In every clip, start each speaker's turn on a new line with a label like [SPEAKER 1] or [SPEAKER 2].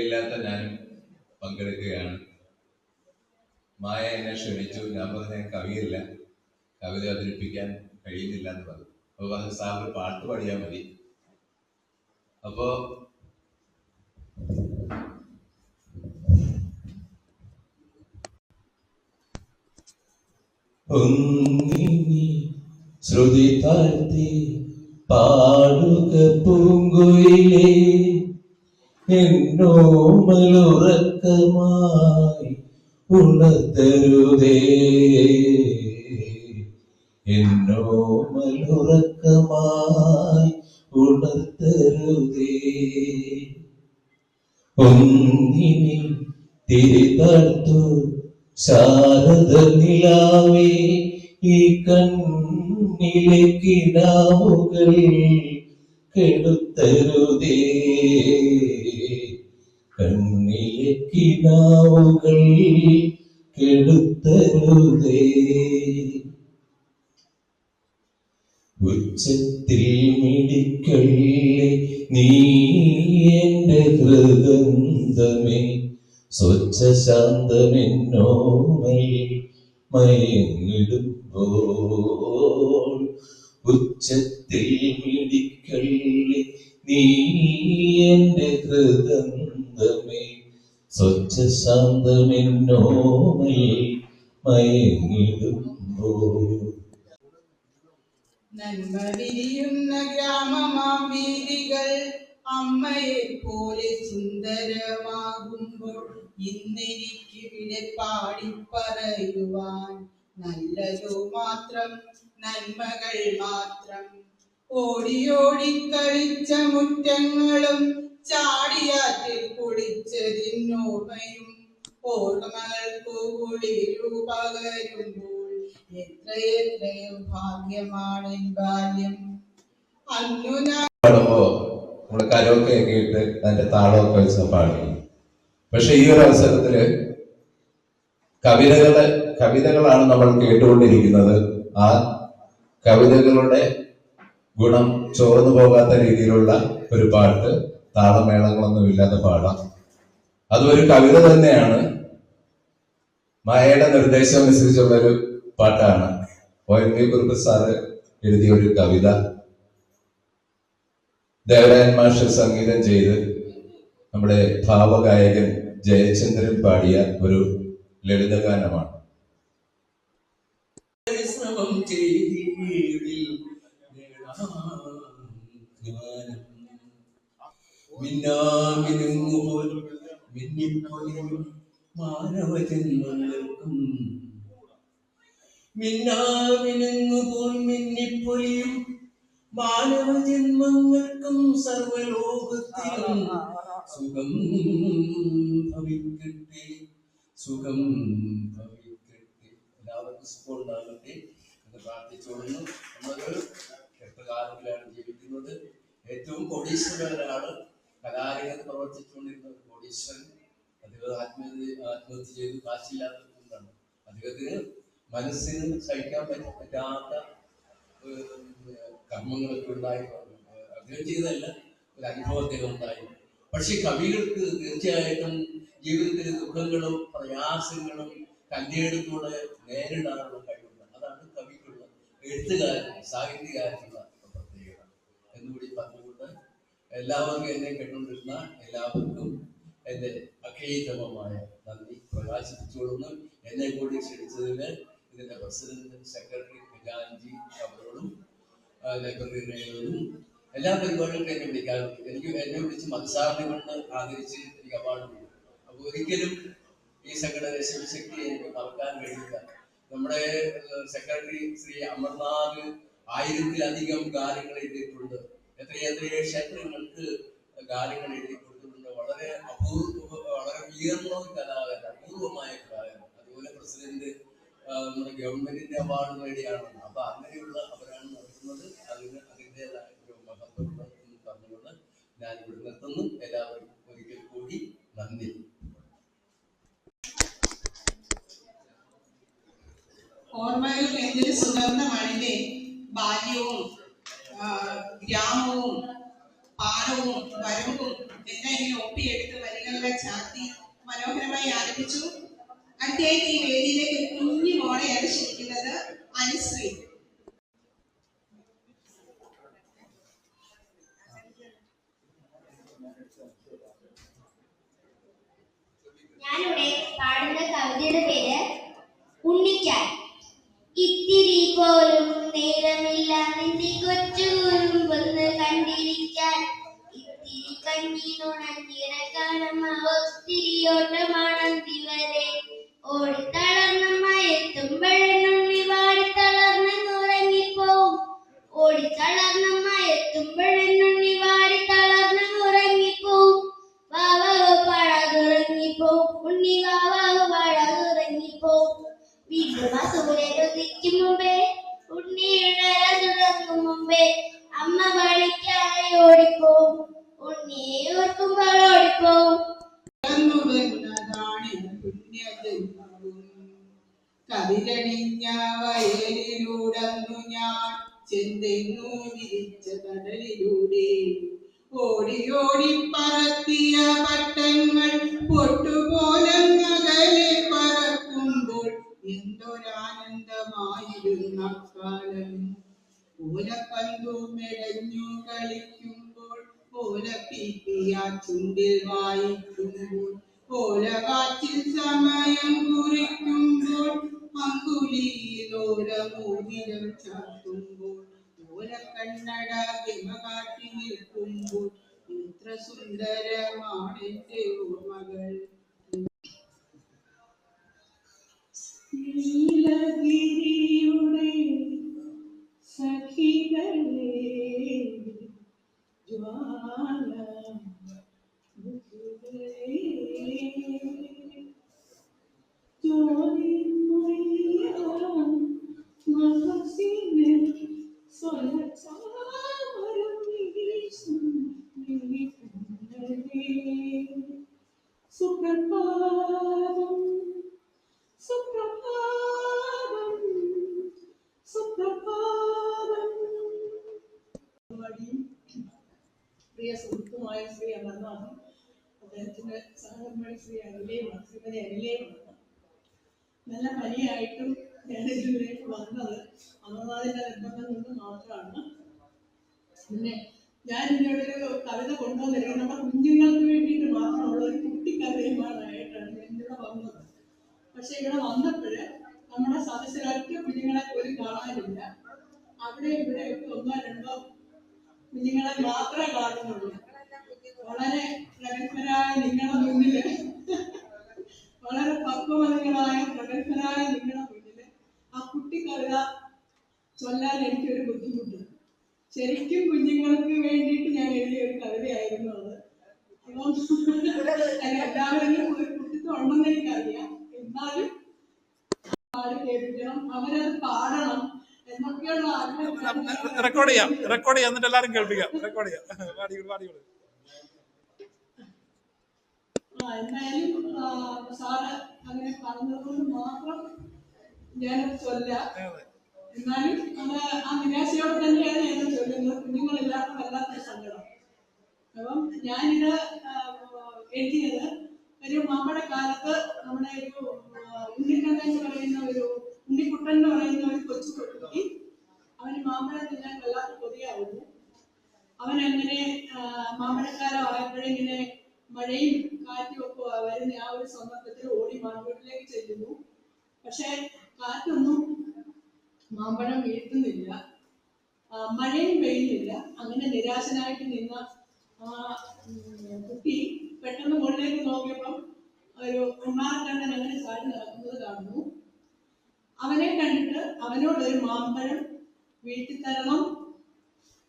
[SPEAKER 1] ഇല്ലാത്ത ഞാനും പങ്കെടുക്കുകയാണ്. മായ എന്നെ ക്ഷണിച്ചു. ഞാൻ പറഞ്ഞ കവിയല്ല. കവിത അവതരിപ്പിക്കാൻ കഴിയുന്നില്ല എന്ന് പറഞ്ഞു. അപ്പോൾ പറഞ്ഞു സാർ പാട്ട് പാടിയാൽ മതി. അപ്പോ
[SPEAKER 2] ശ്രുതി താഴ്ത്തി പാടുക പൂങ്കുയിലേ എന്നോമലുറക്കമായി ഉണർത്തരുതേ. എന്നോമലുറക്കമായി ഉണർത്തരുതേ. ഒന്നിനി തിരിതർത്തു ശാരദ നിലാവേ ഈ കണ്ണിലെ കിനാവുകൾ കെടുത്തരുതേ. കണ്ണിലെ കിനാവുകൾ കെടുത്തരുതേ. ഉച്ചത്തിൽ മിടിക്കല്ലേ നീ എന്റെ ഹൃദന്തമേ. സ്വച്ഛ ശാന്തമെന്നോമൽ മയങ്ങിടുമ്പോൾ ഉച്ചത്തിൽ മിടിക്കല്ലേ നീ എന്റെ ഹൃദന്തമേ. സ്വച്ഛ ശാന്തമെന്നോമൽ മയങ്ങിടുമ്പോൾ
[SPEAKER 3] നന്മ വിരിയുന്ന ഗ്രാമമാം വീതികൾ അമ്മയെ പോലെ സുന്ദരമാകുമ്പോൾ ഇന്നെനിക്കിവിടെ പാടിപ്പറയുവാൻ നല്ലതോ മാത്രം നന്മകൾ മാത്രം. ഓടിയോടി കളിച്ച മുറ്റങ്ങളും ചാടിയാറ്റിൽ കുളിച്ചതിനോർമ്മയും ഓർമ്മകൾക്കു കുളിരു പകരുമ്പോൾ എത്രയെത്രയും ഭാഗ്യമാണ് ബാല്യം. അന്നു ഞാൻ
[SPEAKER 1] നമ്മൾ കരോക്കെ ഒക്കെ ഇട്ട് അതിന്റെ താളമൊക്കെ വെച്ച് പാടി. പക്ഷെ ഈ ഒരു അവസരത്തിൽ കവിതകൾ കവിതകളാണ് നമ്മൾ കേട്ടുകൊണ്ടിരിക്കുന്നത്. ആ കവിതകളുടെ ഗുണം ചോർന്നു പോകാത്ത രീതിയിലുള്ള ഒരു പാട്ട് താളമേളങ്ങളൊന്നും ഇല്ലാതെ പാടാം. അതൊരു കവിത തന്നെയാണ്. മായയുടെ നിർദ്ദേശം അനുസരിച്ചുള്ള ഒരു പാട്ടാണ്. O N V Kurup sir എഴുതിയ ഒരു കവിത. ദേവരായൻ മാഷ് സംഗീതം ചെയ്ത് നമ്മുടെ ഭാവഗായകൻ ജയചന്ദ്രൻ പാടിയ ഒരു ലളിതഗാനമാണ്.
[SPEAKER 2] മിന്നാമിനുങ്ങുപോൽ മിന്നിപ്പൊലിയും മാനവജന്മങ്ങൾക്കും. മിന്നാമിനുങ്ങുപോൽ മിന്നിപ്പൊലിയും മാനവജന്മങ്ങൾക്കും സർവലോകത്തിലും സുഖം ഭവിക്കട്ടെ സുഖം ഭവിക്കട്ടെ. എല്ലാവർക്കും സുഖം ഉണ്ടാകട്ടെ എന്ന് പ്രാർത്ഥിച്ചുകൊള്ളുന്നു നമ്മളൊരു കെട്ടുകാലത്തിലാണ് ജീവിക്കുന്നത്. ഏറ്റവും കോടീശ്വരനാണ് കലാരംഗത്ത് പ്രവർത്തിച്ചുകൊണ്ടിരുന്ന ഒരു കോടീശ്വരൻ അദ്ദേഹം ആത്മഹത്യ ആത്മഹത്യ ചെയ്ത് കാശില്ലാത്തതുകൊണ്ടാണ് അദ്ദേഹത്തിന് മനസ്സിന് സഹിക്കാൻ പറ്റ- പറ്റാത്ത കർമ്മങ്ങളൊക്കെ ഉണ്ടായി. അദ്ദേഹം ചെയ്തതല്ല ഒരു അനുഭവം അദ്ദേഹം ഉണ്ടായി. പക്ഷെ കവികൾക്ക് തീർച്ചയായിട്ടും ജീവിതത്തിലെ ദുഃഖങ്ങളും പ്രയാസങ്ങളും കല്യാണത്തോടെ നേരിടാനുള്ള കഴിവുണ്ട്. അതാണ് കവിക്കുള്ള എഴുത്തുകാരൻ സാഹിത്യകാരനുള്ള പ്രത്യേകത. എന്നുകൂടി പറഞ്ഞുകൊണ്ട് എല്ലാവർക്കും എന്നെ കേട്ടുകൊണ്ടിരുന്ന എല്ലാവർക്കും എന്റെ അഖേതമായ നന്ദി. പ്രകാശിപ്പിച്ചുകൊള്ളുന്നു. എന്നെ കൂടി ക്ഷണിച്ചതിന് ഇതിന്റെ പ്രസിഡന്റ് സെക്രട്ടറി ഖജാൻജി അവരോടും ലൈബ്രറിയോടും എല്ലാ പരിപാടികൾക്കും എന്നെ വിളിക്കാറുണ്ട്. എനിക്ക് എന്നെ വിളിച്ച് മത്സാറിനെ കൊണ്ട് ആദരിച്ച് എനിക്ക് അവാർഡ് കൊടുക്കും അപ്പൊ ഒരിക്കലും ഈ സംഘടന ശിവശക്തി എനിക്ക് മറക്കാൻ കഴിയില്ല. നമ്മുടെ സെക്രട്ടറി ശ്രീ അമർനാഥ് ആയിരത്തിലധികം ഗാനങ്ങൾ എഴുതിയിട്ടുണ്ട്. എത്രയെത്രയോ ക്ഷേത്രങ്ങൾക്ക് ഗാനങ്ങൾ എഴുതി കൊടുത്തിട്ടുണ്ട്. വളരെ അപൂർവ വളരെ ഉയർന്ന ഒരു കലാകാരൻ അപൂർവമായ കലാകാരൻ അതുപോലെ പ്രസിഡന്റ് നമ്മുടെ ഗവൺമെന്റിന്റെ അവാർഡ് നേടിയാണ്. അപ്പൊ അങ്ങനെയുള്ള അവരാണ് നടത്തുന്നത്. അതിന് അതിന്റെതായ ഒരു മഹത്വമുണ്ട് എന്ന് പറഞ്ഞുകൊണ്ട് ഞാൻ ഇവിടെ നിർത്തുന്നു. എല്ലാവർക്കും ഒരിക്കൽ കൂടി നന്ദി.
[SPEAKER 3] ഓർമ്മകൾ എന്തൊരു സുഗന്ധമാണില്ലേ? ബാല്യവും ആ, ഗ്രാമവും പാലവും വരവും എല്ലാം ഇങ്ങനെ ഒപ്പിയെടുത്ത് വരികൾ
[SPEAKER 4] ചാത്തി മനോഹരമായി ആരംഭിച്ചു അദ്ദേഹം ഈ വേദിയിലേക്ക് ഒരു കുഞ്ഞു മോളെയാണ് ക്ഷണിക്കുന്നത് അനുശ്രീ.
[SPEAKER 5] ഞാനിവിടെ പാടുന്ന കവിതയുടെ പേര് ഇത്തിരി കണ്ണി ഒത്തിരി ഓട്ടമാണന്തി വരെ ഓടി
[SPEAKER 4] കതിരണിഞ്ഞ വയലിലൂടന്നു ഞാൻ ചെന്തെങ്ങു വിരിച്ച കടലിലൂടെ. ഓടി ഓടി പറത്തിയ പട്ടങ്ങൾ പൊട്ടുപോലങ്ങകലെ പറക്കുമ്പോൾ എന്തൊരാനന്ദമായിരുന്ന കാലം. ഓലപ്പന്തു മെടഞ്ഞു കളിക്കുമ്പോൾ ഓലപ്പീപ്പിയ ചുണ്ടിൽ വായിക്കുമ്പോൾ ഓലകാറ്റിൽ സമയം കുറിക്കുമ്പോൾ അങ്കുലിയിലോലമോതിരം ചാർത്തുമ്പോൾ ഓരക്കണ്ണട ഗമ കാട്ടി നിൽക്കുമ്പോൾ എത്ര സുന്ദരമാണെന്റെ ഓർമ്മകൾ നീലഗിരിയുടെ സഖികളെ ജ്വാല പ്രിയ സുഹൃത്തുമായ ശ്രീ അമർനാഥും അദ്ദേഹത്തിന്റെ സഹകർമ്മി ശ്രീ അഖിലയുമാണ് ശ്രീമതി അഖിലയുമാണ് നല്ല പനിയായിട്ടും ഞാൻ ഇതിലേക്ക് വന്നത് അമർനാഥിന്റെ നിർബന്ധം കൊണ്ട് മാത്രമാണ്. പിന്നെ ഞാൻ ഇതിനോട് ഒരു കവിത കൊണ്ടുവന്നിരിക്കുന്നത് നമ്മുടെ കുഞ്ഞുങ്ങൾക്ക് വേണ്ടിയിട്ട് മാത്രമുള്ള ഒരു കുട്ടി കവിതയുമായിട്ടാണ് ഞാൻ ഇവിടെ വന്നത്. പക്ഷെ ഇവിടെ വന്നപ്പോഴ് നമ്മുടെ സദസ്സിലൊറ്റ കുഞ്ഞുങ്ങളെ പോലും കാണാനില്ല. അവിടെ ഇവിടെ ഒന്നോ രണ്ടോ കുഞ്ഞുങ്ങളെ മാത്രമേ കാണുന്നുള്ളൂ. വളരെ പ്രഗത്ഭരായ നിങ്ങളുടെ മുന്നിൽ വളരെ പക്വമതികളായ പ്രഗത്ഭരായ നിങ്ങളുടെ മുന്നിൽ കവിത ചൊല്ലാൻ എനിക്കൊരു ബുദ്ധിമുട്ട്. ശരിക്കും കുഞ്ഞുങ്ങൾക്ക് വേണ്ടിയിട്ട് ഞാൻ എഴുതിയ ഒരു കവിതയായിരുന്നു അത്. എല്ലാവരും ഒരു കുട്ടിത്വം ഉണ്ടെന്ന് എനിക്കറിയാം. എന്നാലും പാടി കേൾപ്പിക്കണം അവരത് പാടണം എന്നൊക്കെയുള്ള ആഗ്രഹം.
[SPEAKER 6] റെക്കോർഡ് ചെയ്യാം റെക്കോർഡ് ചെയ്യാം എന്നിട്ട് എല്ലാരും കേൾപ്പിക്കാം. റെക്കോർഡ് ചെയ്യാം. പാടിയോളൂ
[SPEAKER 4] ആ, എന്തായാലും സാറ് അങ്ങനെ പറഞ്ഞതുകൊണ്ട് മാത്രം ഞാൻ ചൊല്ലാം. എന്നാലും അത് ആ നിരാശയോട് തന്നെയാണ് ഞാൻ ചൊല്ലുന്നത്. കുഞ്ഞുങ്ങളെല്ലാവർക്കും വല്ലാത്ത സങ്കടം. അപ്പം ഞാനിത് എഴുതിയത് ഒരു മാമ്പഴക്കാലത്ത് നമ്മുടെ ഒരു ഉണ്ണിക്കണ്ണൻ എന്ന് പറയുന്ന ഒരു ഉണ്ണിക്കുട്ടൻ എന്ന് പറയുന്ന ഒരു കൊച്ചു കുട്ടി അവന് മാമ്പഴം തിന്നാൻ വല്ലാത്ത കൊതിയാവുന്നു. അവൻ അങ്ങനെ മാമ്പഴക്കാലം ആയപ്പോഴിങ്ങനെ മഴയും കാറ്റും ഒക്കെ വരുന്ന ആ ഒരു സന്ദർഭത്തിൽ ഓടി മാമ്പഴത്തിലേക്ക് ചെല്ലുന്നു. പക്ഷെ കാറ്റൊന്നും മാമ്പഴം വീഴ്ത്തുന്നില്ല. മഴയും പെയ്യുന്നില്ല. അങ്ങനെ നിരാശനായിട്ട് നിന്ന ആ കുട്ടി പെട്ടെന്ന് മുകളിലേക്ക് നോക്കിയപ്പം ഒരു അണ്ണാറക്കണ്ണൻ അങ്ങനെ ചാടി നടക്കുന്നത് കാണുന്നു. അവനെ കണ്ടിട്ട് അവനോട് ഒരു മാമ്പഴം വീട്ടിൽ തരണം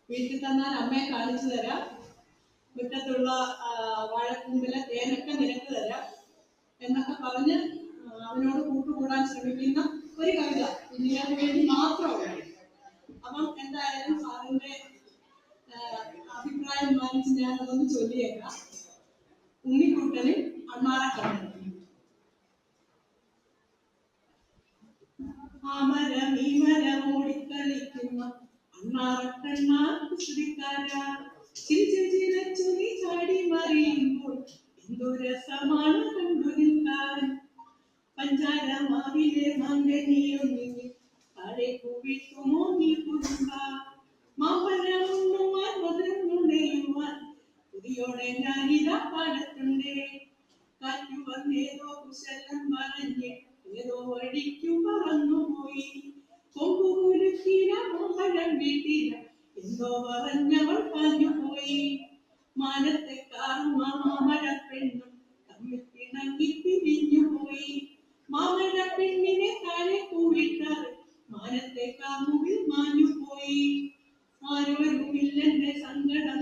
[SPEAKER 4] വീട്ടിൽ തന്നാൽ അമ്മയെ കാണിച്ചു തരാം. മുറ്റത്തുള്ള വാഴക്കൂമ്പിലെ തേനൊക്കെ നിനക്ക് തരാം എന്നൊക്കെ പറഞ്ഞ് അവനോട് കൂട്ടുകൂടാൻ ശ്രമിക്കുന്ന ഒരു കവിത ഇന്ത്യയ്ക്ക് വേണ്ടി മാത്രമാണ് അപ്പം എന്തായാലും സാറിന്റെ അഭിപ്രായം മാനിച്ച് ഞാൻ അതൊന്ന് ചൊല്ലിയേക്കാം. ഉണ്ണിക്കൂട്ടന് അമ്മാറ ആ മരം ഈ മരം ഓടിക്കളിക്കുന്ന ചിരിച്ചു ചിരച്ചു നീ ചാടി മറിയുമ്പോൾ എന്തു രസമാണ് കണ്ടു നിൽക്കാൻ. പഞ്ചാരമാവിലെ മങ്കനിയൊന്നിങ്ങി താഴെ കുവിക്കുമോ നീ കുടുംബ മാമ്പഴമുണ്ണുവാൻ മധുരമുണ്ടയുവാൻ പുതിയോടെ ഞാനിതാ പാടത്തുണ്ടേ. കാറ്റു വന്നേതോ കുശലം പറഞ്ഞ് ഏതോ വഴിക്കു പറന്നുപോയി. കൊമ്പുകുലുക്കില മോഹനം വീട്ടില എന്തോ പറഞ്ഞവൾ പാഞ്ഞുപോയി മാനത്തെ കാറും മാമഴ പെണ്ണും തമ്മിൽ പിണങ്ങി പിരിഞ്ഞുപോയി. മാമഴ പെണ്ണിനെ താഴെ കൂവിട്ടാറ് മാനത്തെ കാമുകിൽ മാഞ്ഞുപോയി. ആരോരുമില്ലെന്റെ സങ്കടം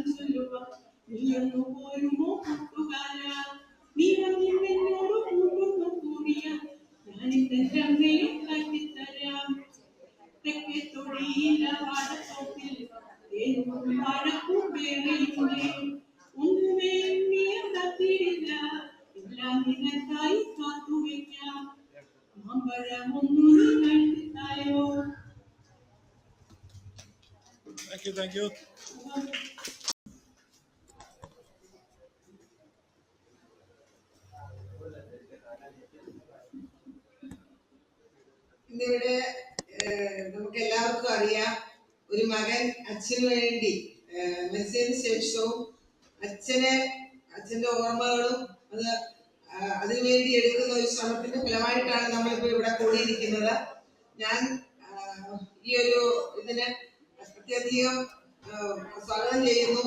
[SPEAKER 7] ഞാൻ ഈ ഒരു ഇതിന് അത്യധികം സ്വാഗതം ചെയ്യുന്നു.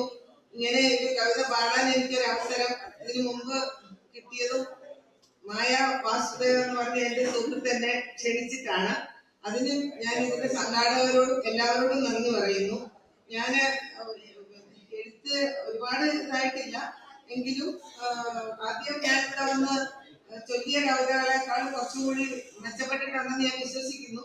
[SPEAKER 7] ഇങ്ങനെ ഒരു കവിത പാടാൻ എനിക്കൊരു അവസരം ഇതിനു മുമ്പ് കിട്ടിയതും മായ വാസുദേവൻ എന്ന് പറഞ്ഞ എന്റെ സുഹൃത്ത് എന്നെ ക്ഷണിച്ചിട്ടാണ്. അതിനും ഞാൻ ഇതിന്റെ സംഘാടകരോടും എല്ലാവരോടും നന്ദി പറയുന്നു. ഞാൻ എഴുത്ത് ഒരുപാട് ഇതായിട്ടില്ല. എങ്കിലും ആദ്യം ഞാൻ ഇവിടെ വന്ന് ചൊല്ലിയ കവിതകളെക്കാൾ കുറച്ചുകൂടി മെച്ചപ്പെട്ടിട്ടുണ്ടെന്ന് ഞാൻ വിശ്വസിക്കുന്നു.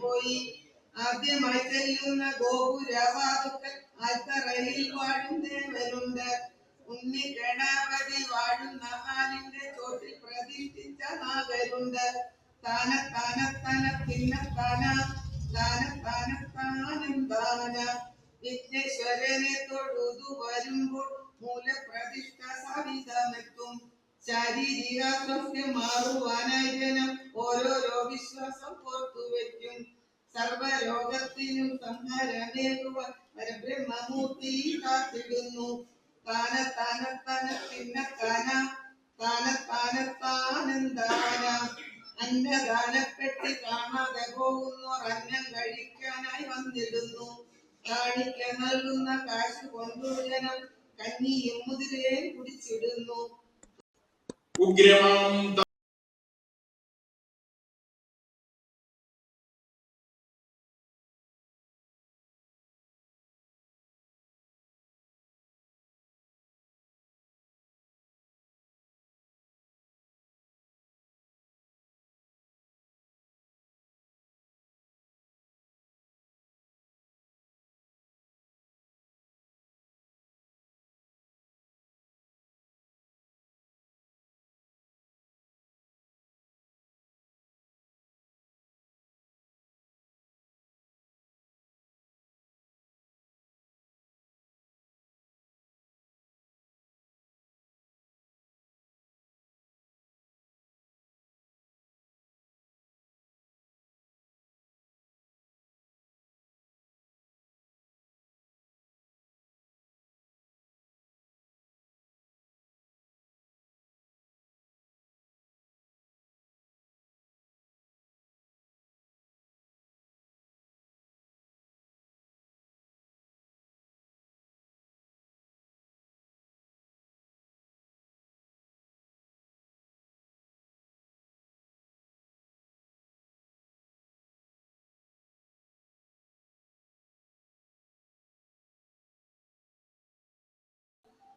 [SPEAKER 7] പോയി. ആദ്യമായി ചെല്ലുന്ന ഗോപുരവാതുക്കൾ ആൽത്തറയിൽ വാഴും ദേവനുണ്ട്. ഉണ്ണി ഗണപതി വാഴുന്ന ആലിന്റെ നാഗരുണ്ട് താന താന തന തിന്ന താന താന താന താനം താന വിഘ്നേശ്വരനെ തൊഴുതു വരുമ്പോൾ മൂലപ്രതിഷ്ഠ സവിധമെത്തും ശാരീരിക സ്വാസ്ഥ്യം മാറുവാനായി ജനം ഓരോരോ വിശ്വാസം പുറത്തുവെക്കും സർവരോഗത്തിനും സംഹാരമേകുവാൻ പരബ്രഹ്മമൂർത്തി കാത്തിടുന്നു. താന താന തന തിന്ന താന താന താന താനന്താന അന്നദാനപ്പെട്ടി കാണാതെ പോകുന്നോർ അന്നം കഴിക്കാനായി വന്നിടുന്നു. കാണിക്ക നൽകുന്ന കാശ് കൊണ്ടു ജനം കഞ്ഞിയും കുടിച്ചിടുന്നു.
[SPEAKER 8] ഉഗ്രമാം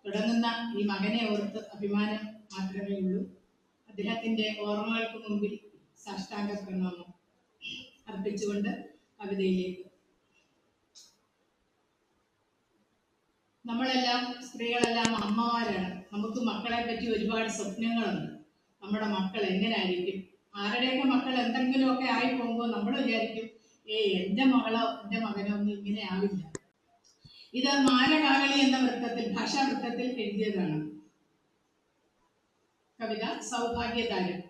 [SPEAKER 9] തുടങ്ങുന്ന ഈ മകനെ ഓർത്ത് അഭിമാനം മാത്രമേ ഉള്ളൂ. അദ്ദേഹത്തിന്റെ ഓർമ്മകൾക്ക് മുമ്പിൽ സാഷ്ടാംഗ പ്രണാമം അർപ്പിച്ചുകൊണ്ട് കവിതയിലേക്ക്. നമ്മളെല്ലാം സ്ത്രീകളെല്ലാം അമ്മമാരാണ്. നമുക്ക് മക്കളെ പറ്റി ഒരുപാട് സ്വപ്നങ്ങളുണ്ട്. നമ്മുടെ മക്കൾ എങ്ങനെയായിരിക്കും ആരുടെയൊക്കെ മക്കൾ എന്തെങ്കിലുമൊക്കെ ആയി പോകുമ്പോൾ നമ്മൾ വിചാരിക്കും ഏയ് എന്റെ മകളോ എന്റെ മകനോ ഒന്നും ഇങ്ങനെ ആവില്ല. ഇത് മാനകാകളി എന്ന വൃത്തത്തിൽ ഭാഷാവൃത്തത്തിൽ എഴുതിയതാണ്. കവിത സൗഭാഗ്യതാരം.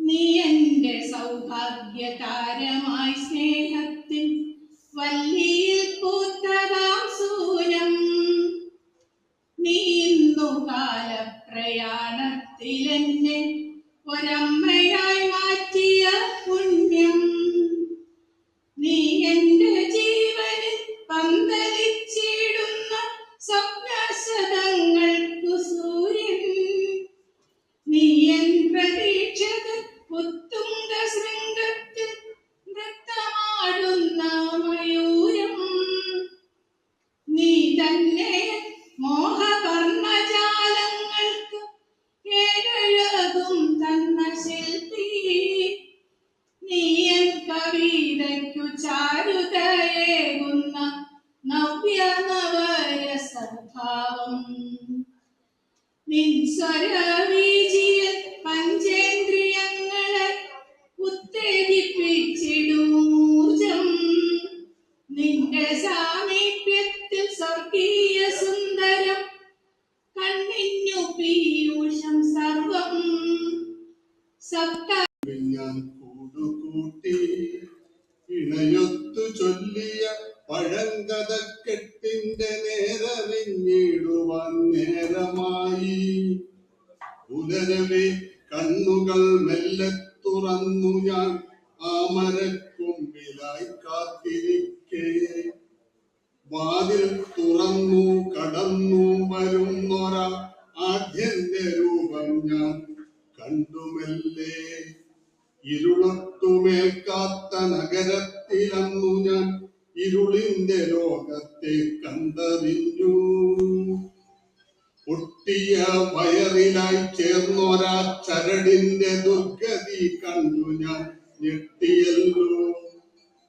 [SPEAKER 9] നീ എന്റെ സൗഭാഗ്യതാരമായി സ്നേഹത്തിൽ വല്ലിയിൽ പൂത്തതാം സൂനം. നീ ഇന്നു കാലപ്രയാണത്തിലെന്നെ ഒരമ്മയായി മാറ്റിയ
[SPEAKER 8] ഇരുളത്തുമേൽക്കാത്ത നഗരത്തിലന്നു ഞാൻ ഇരുളിന്റെ ലോകത്തെ കണ്ടറിഞ്ഞു. പൊട്ടിയ വയറിലായി ചേർന്നൊരാ ചരടിന്റെ ദുർഗതി കണ്ടു ഞാൻ ഞെട്ടിയല്ലോ.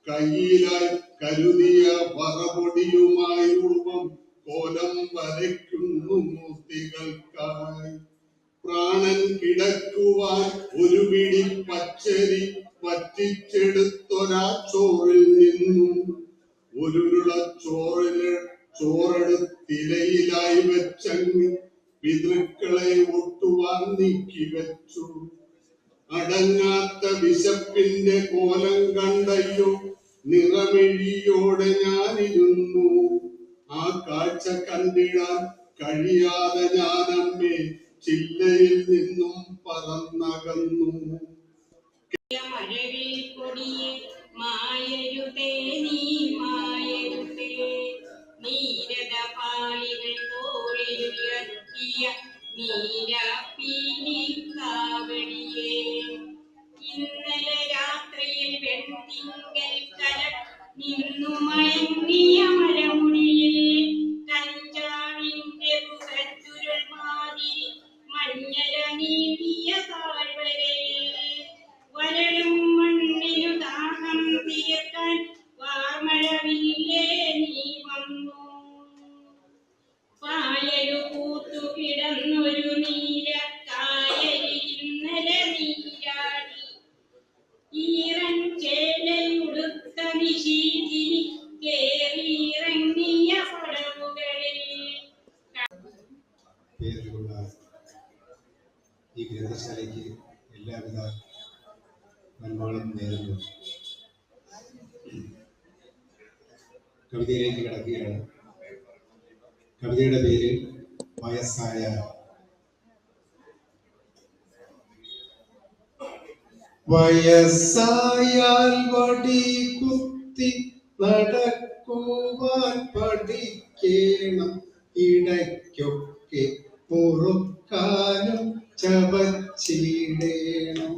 [SPEAKER 8] കയ്യിലായി കരുതിയ പറപൊടിയുമായി രൂപം കോലം വരയ്ക്കുന്നു മൂർത്തികൾക്കായി. പ്രാണൻ കിടക്കുവാൻ ഒരു പിടി പച്ചരി പറ്റിച്ചെടുത്തൊരാ ചോറിൽ നിന്നും. ഒരുരുള ചോറിന് ചോറെടുത്തിരയിലായി വെച്ചങ്ങ് പിതൃക്കളെ ഒട്ടുവാൻ നീക്കി വെച്ചു. അടങ്ങാത്ത വിശപ്പിന്റെ കോലം കണ്ടയ്യോ നിറമെഴിയോടെ ഞാനിരുന്നു. ആ കാഴ്ച കണ്ടിടാൻ കഴിയാതെ ഞാനമ്മേ ചില്ലയിൽ നിന്നും പറന്നകന്നു.
[SPEAKER 10] മഴവിൽ കൊടിയെ മായരുതേ നീ ഇന്നലെ മാതിരി മഞ്ഞല വരളും മണ്ണിനു ദാഹം തീർക്കാൻ വാമഴവില്ലേ നീ വന്നു. പായലു പൂത്തു കിടന്നൊരു നീല
[SPEAKER 8] വയസ്സായാൽ വടി കുത്തി നടക്കുവാൻ പഠിക്കണം. ഇടയ്ക്കൊക്കെ മുറുക്കാനും ചവച്ചിടേണം.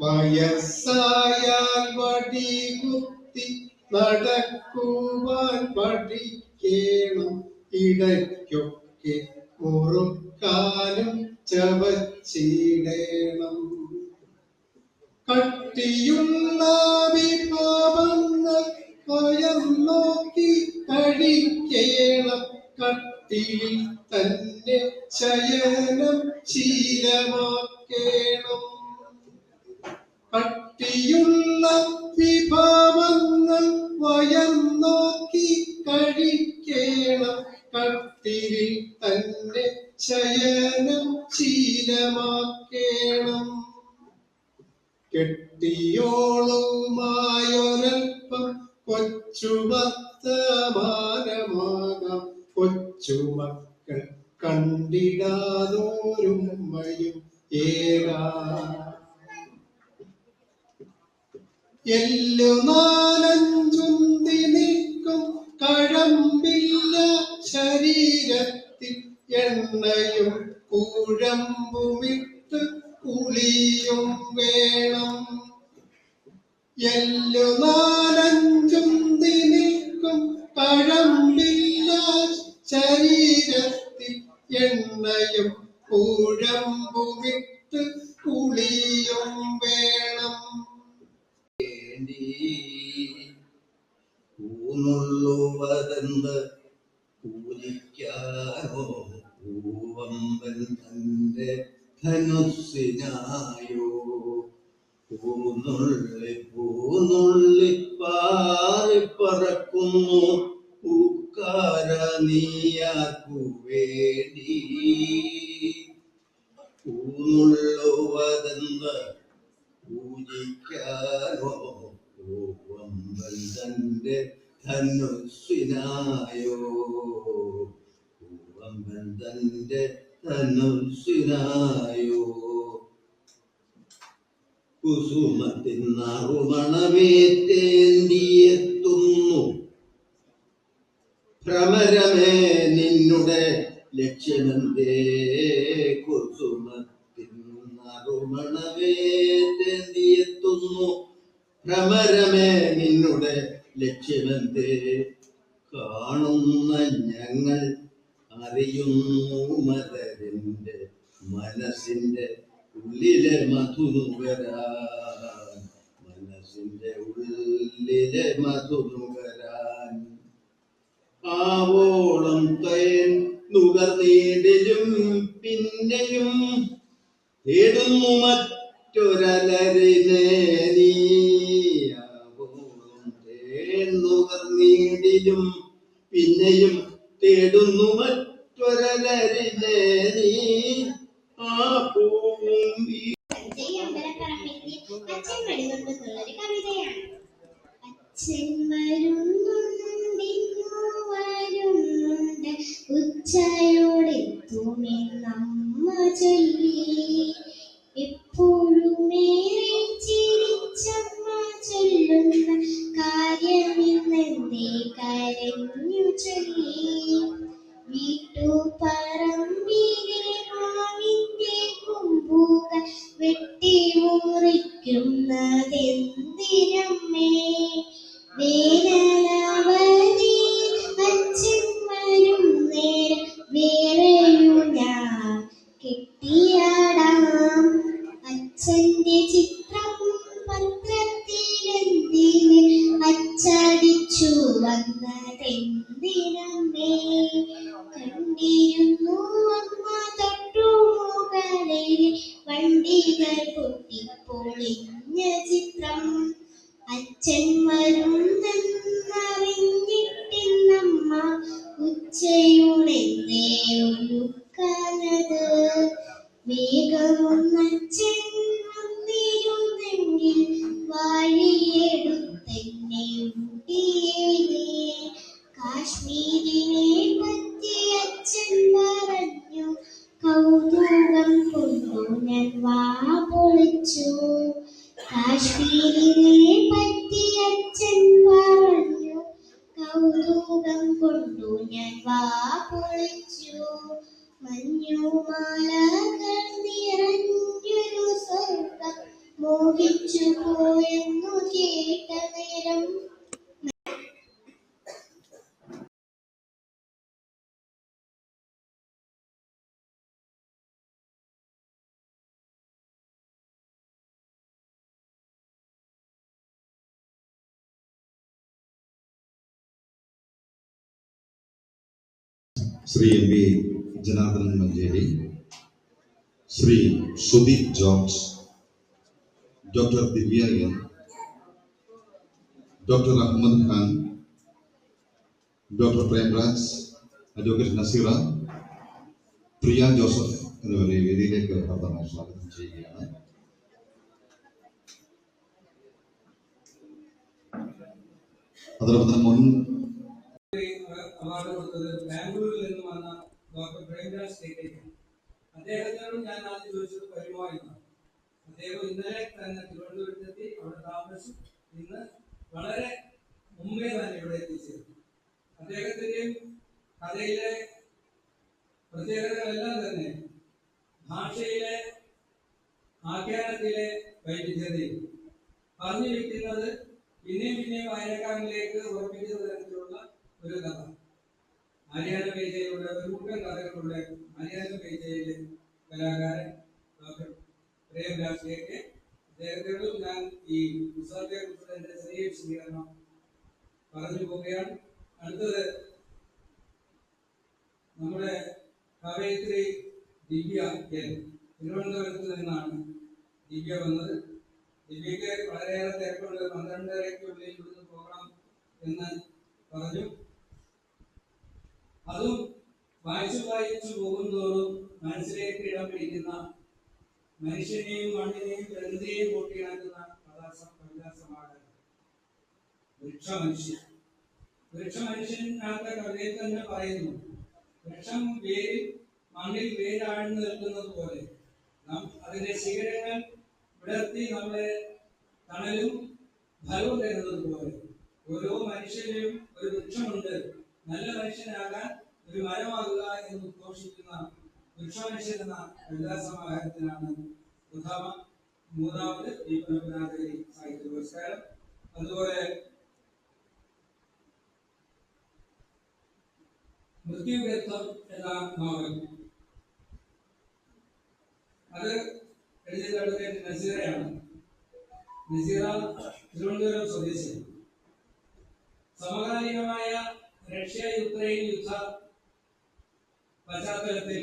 [SPEAKER 8] വയസ്സായാൽ വടി കുത്തി നടക്കുവാൻ പഠിക്കണം. ഇടയ്ക്കൊക്കെ മുറുക്കാനും ചവച്ചിടേണം. കട്ടിയുള്ള വിഭാവങ്ങൾ ഭയം നോക്കി കഴിക്കേണം കട്ടിയിൽ തന്നെ ശയനം ശീലമാക്കേണം. കട്ടിയുള്ള വിഭവങ്ങൾ വയം നോക്കി കഴിക്കേണം കട്ടിലിൽ തന്നെ ശയനം ശീലമാക്കേണം. കെട്ടിയോളുമായൊരൽപ്പം കൊച്ചുവർത്തമാനമാകാം കൊച്ചുമക്കൾ കണ്ടിടാതോരുമ്മയും ഏകാ എല്ലു നാലഞ്ചുന്തി നിൽക്കും കഴമ്പില്ല ശരീരത്തിൽ എണ്ണയും കുഴമ്പുമിട്ട് കുളിയും വേണം. എല്ലു നാലഞ്ചും നിൽക്കും പഴമ്പില്ല. ശരീരത്തിൽ എണ്ണയും പൂഴമ്പുവിട്ട് ഉളിയും വേണം.
[SPEAKER 11] വേണ്ടി ഊന്നുള്ളുവതെന്ത്? പൂജിക്കാനോ? പൂവമ്പൻ തന്റെ ധനുസിനായോ പൂന്നുള്ളി പൂന്നുള്ളി പാറിപ്പറക്കുന്നു പൂക്കാര നീയാക്കു വേണ്ടി പൂന്നുള്ളുവതെന്ത് പൂജിക്കാനോ പൂവമ്പൻ തന്റെ ധനുസിനായോ പൂവമ്പൻ തന്റെ ധനുസിനായോ കുസുമത്തിൻ നറുമണമേറ്റേന്തിയെത്തുന്നു ഭ്രമരമേ നിന്നുടെ ലക്ഷ്യമെന്തേ? കുസുമത്തിൻ നറുമണമേറ്റേന്തിയെത്തുന്നു ഭ്രമരമേ നിന്നുടെ ലക്ഷ്യമെന്തേ? കാണുന്ന ഞങ്ങൾ അറിയുന്നു മനസ്സിന്റെ ഉള്ളിലെ മധുനുകരാൻ മനസ്സിന്റെ ഉള്ളിലെ മധുനുകരാൻ ആവോളം തേൻ നുകർന്നീടിലും പിന്നെയും തേടുന്നു മറ്റൊരലരിനെ നീ. ആവോളം തേൻ നുകർന്നീടിലും പിന്നെയും തേടുന്നു മറ്റൊരലരിനെ.
[SPEAKER 12] Shri M V Janardhanan Manjeri Shri Sudeep George doctor Divya N doctor Ahammed Khan doctor Premraj advocate Naseera Priya Joseph എന്നിവരെ വേദിയിലേക്ക് ഹർദ്ദമായി സ്വാഗതം ചെയ്യുകയാണ് അതോടൊപ്പം തന്നെ മുൻ
[SPEAKER 13] അവാർഡ് ബാംഗ്ലൂരിൽ നിന്ന് വന്ന ഡോക്ടർ പ്രേംരാജ് ടേക്കേക്കാണ് അദ്ദേഹത്തോട് ഞാൻ ആദ്യം ചോദിച്ചത് വരുമോ അദ്ദേഹം ഇന്നലെ തന്നെ തിരുവനന്തപുരത്തെത്തി അവിടെ താമസിച്ചു ഇന്ന് വളരെ മുമ്പേ തന്നെ ഇവിടെ എത്തിച്ചേർന്നു. അദ്ദേഹത്തിന്റെയും കഥയിലെ പ്രത്യേകതകളെല്ലാം തന്നെ ഭാഷയിലെ ആഖ്യാനത്തിലെ വൈവിധ്യതയും പറഞ്ഞു വെക്കുന്നത് പിന്നെയും പിന്നെയും വായനക്കാരിലേക്ക് ഉറപ്പിക്കുന്ന തരത്തിലുള്ള ഒരു കഥ. ആര്യാന മേഖലയിലുള്ള ഒരു കൂട്ടം കഥകളുള്ള മലയാള മേഖലയിലെ കലാകാരൻ ഡോക്ടർ പ്രേംരാജ് കെ കെ അദ്ദേഹത്തോടും ഞാൻ ഈ പുസ്തകത്തെ കുറിച്ച് എന്റെ ചെറിയ വിശദീകരണം പറഞ്ഞു പോവുകയാണ്. അടുത്തത് നമ്മുടെ കവയത്രി ദിവ്യ എൻ. തിരുവനന്തപുരത്ത് നിന്നാണ് ദിവ്യ വന്നത്. ദിവ്യക്ക് വളരെയേറെ തിരക്കുണ്ട്. പന്ത്രണ്ടരയ്ക്കുള്ളിൽ ഇവിടുന്ന് പോകണം എന്ന് പറഞ്ഞു. അതും വായിച്ചു വായിച്ചു പോകുന്നതോറും മനസ്സിലേക്ക് ഇടം പിടിക്കുന്ന മനുഷ്യനെയും മണ്ണിനെയും പ്രകൃതിയെയും കൂട്ടിയിണക്കുന്ന കഥാസം കവിതാസമാകാൻ വൃക്ഷ മനുഷ്യൻ വൃക്ഷ മനുഷ്യനകത്തെ കവിതയിൽ തന്നെ പറയുന്നു വൃക്ഷം വേരിൽ മണ്ണിൽ വേരാഴ്ന്നു നിൽക്കുന്നത് പോലെ നാം അതിന്റെ ശിഖരങ്ങൾ വിടർത്തി നമ്മളെ തണലും ഫലവും തരുന്നത് പോലെ ഓരോ മനുഷ്യനും ഒരു വൃക്ഷമുണ്ട്. നല്ല മനുഷ്യനാകാൻ ഒരു മരമാകുക എന്ന് ഉദ്ഘോഷിക്കുന്ന വൃക്ഷമനുഷ്യൻ എന്ന കവിതാ സമാഹാരത്തിനാണ് പ്രഥമ മൂന്നാമത് ഈ പരമ്പരാഗതി സാഹിത്യ പുരസ്കാരം. അതുപോലെ മൃത്യുവ്യത്വം എന്ന നോവൽ. അത് എഴുതിയത് നസീറയാണ്. നസീറ തിരുവനന്തപുരം സ്വദേശി സമകാലികമായ റഷ്യ യുക്രൈൻ യുദ്ധ പശ്ചാത്തലത്തിൽ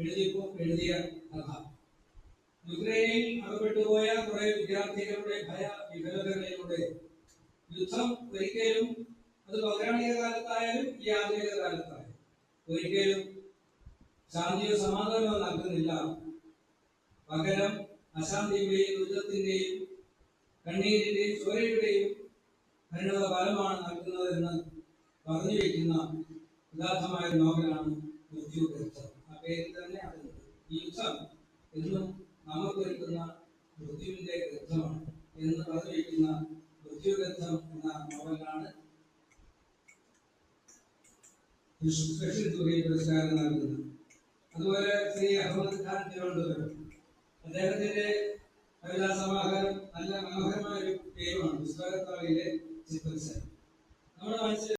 [SPEAKER 13] എഴുതിപ്പോ എഴുതിയ കഥ. യുക്രൈനിൽ അകപ്പെട്ടുപോയ കുറെ വിദ്യാർത്ഥികളുടെ ഭയ വിഫലതകളിലൂടെ യുദ്ധം ഒരിക്കലും അത് പൗരാണിക കാലത്തായാലും ഈ ആധുനിക കാലത്തായാലും ഒരിക്കലും ശാന്തിയോ സമാധാനമോ നൽകുന്നില്ല. പകരം അശാന്തിയുടെയും ദുരിതത്തിന്റെയും കണ്ണീരിന്റെയും ചോരയുടെയും പരിണത ഫലമാണ് നൽകുന്നതെന്ന് പറഞ്ഞു വയ്ക്കുന്ന ഉദാത്തമായ നോവലാണ് മൃത്യുഗ്രന്ഥം ആ പേരിൽ തന്നെ അതുണ്ട് യുദ്ധം എന്നും നമുക്ക് വരുത്തുന്ന മൃത്യുവിന്റെ ഗ്രന്ഥമാണ് എന്ന് പറഞ്ഞു വയ്ക്കുന്ന മൃത്യുഗ്രന്ഥം എന്ന നോവലാണ് സ്പെഷ്യൽ തുകയിൽ പുരസ്കാരം നൽകുന്നത്. അതുപോലെ ശ്രീ അഹമ്മദ് ഖാൻ തിരുവനന്തപുരം. അദ്ദേഹത്തിന്റെ കവിതാ സമാഹാരം നല്ല മനോഹരമായ ഒരു പേരുമാണ്. പുസ്തകത്താളിയിലെ ചിത്രസൻ നമ്മുടെ മനസ്സിൽ